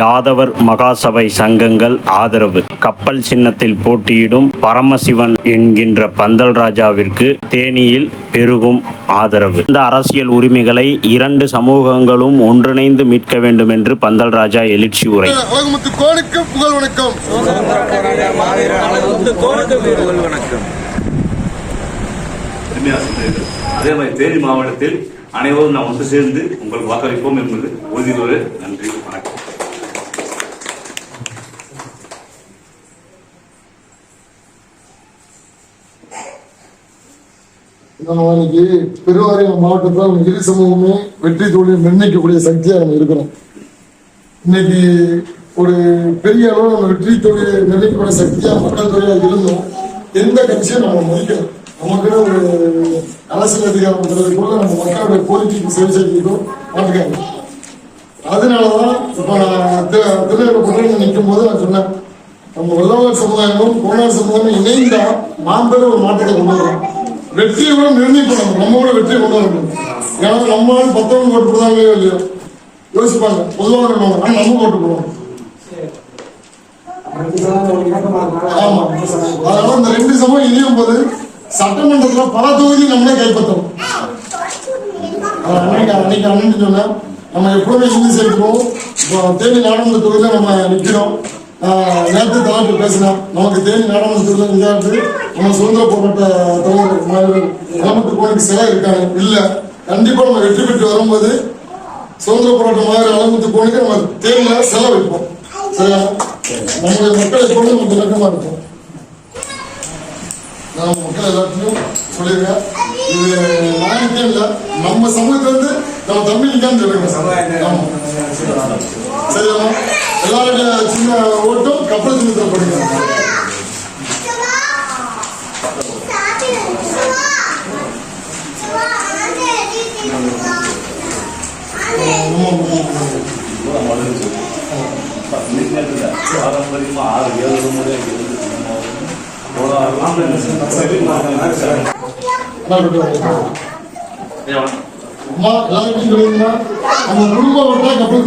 யாதவர் மகாசபை சங்கங்கள் ஆதரவு. கப்பல் சின்னத்தில் போட்டியிடும் பரமசிவன் என்கின்ற பந்தல் ராஜாவிற்கு தேனியில் பெருகும் ஆதரவு. இந்த அரசியல் உரிமைகளை இரண்டு சமூகங்களும் ஒன்றிணைந்து மீட்க வேண்டும் என்று பந்தல் ராஜா எழுச்சி உரை. புகழ் வணக்கம். அதே மாதிரி தேனி மாவட்டத்தில் அனைவரும் நாம் ஒன்று சேர்ந்து உங்களுக்கு வாக்களிப்போம் என்பது உறுதியோடு நன்றி வணக்கம். நம்ம இன்னைக்கு பெருவாரியம் மாவட்டத்தில் இரு சமூகமே வெற்றி தோல்வியை நிர்ணயிக்கக்கூடிய சக்தியா நம்ம இருக்கிறோம். இன்னைக்கு ஒரு பெரிய அளவு நம்ம வெற்றி தோல்வியை நிர்ணயிக்கக்கூடிய சக்தியா மக்கள் தொகையா இருந்தோம். எந்த கட்சியும் நம்ம மதிக்கணும் நமக்கு ஒரு அரசியல் அதிகாரம் பெறதுக்குள்ள நம்ம மக்களுடைய கோரிக்கைக்கு செவி செய்திருக்கோம் பார்த்துக்காங்க அதனாலதான் இப்ப நான் தி- திருநெல்வேலி நிற்கும் போது நான் சொன்னேன். நம்ம வல்லவர் சமுதாயமும் கோனார் சமுதாயமும் இணைந்தா மாம்பெரும் ஒரு மாற்றத்தை கொண்டு வரோம் வெற்றியை கூட நிர்ணயிக்கணும். நம்ம கூட வெற்றியை கொண்டு வரணும் ஏன்னா நம்ம பத்தவங்க ஓட்டு போடுறாங்களோ இல்லையோ? யோசிப்பாங்க. பொதுவாக இருக்கணும் ஆனா நம்ம ஓட்டு போடுவோம். ஆமா. அதனால இந்த ரெண்டு சமயம் இணையும் போது சட்டமன்றத்துல பல தொகுதி நம்மளே கைப்பற்றோம் அது அன்னைக்கு அன்னைக்கு அண்ணன் சொன்னேன். நம்ம எப்பவுமே இங்கிலீஷ் எடுப்போம் இப்போ தேனி நாடாளுமன்ற தொகுதியில் நம்ம நிற்கிறோம் நேற்று தலைப்பு பேசினோம் நமக்கு தேனி நாடாளுமன்ற தொகுதியில் நம்ம சுதந்திர போராட்ட சிலை இருக்காங்க. இல்ல. கண்டிப்பா நம்ம வெற்றி பெற்று வரும்போது சுதந்திர போராட்டம் மாதிரி அளமுத்து கோனுக்கு நம்ம தேர்தல சிலை வைப்போம் சரியா? நம்முடைய மக்கள் எப்பவுமே நமக்கு இலக்கமா இருக்கும். நான் மக்கள் எல்லாத்தையும் சொல்லிடுறேன் இது நாயக்கே இல்ல நம்ம சமூகத்துல இருந்து நம்ம தம்பி நிக்கான்னு சொல்லுங்க சரியா? எல்லாருடைய சின்ன ஓட்டும் கப்பல் சின்னத்தில் ஆமா, ஆமா, ஆறு ஏழு முறை அம்மா எல்லாருக்கும் நம்ம குடும்ப கப்பல்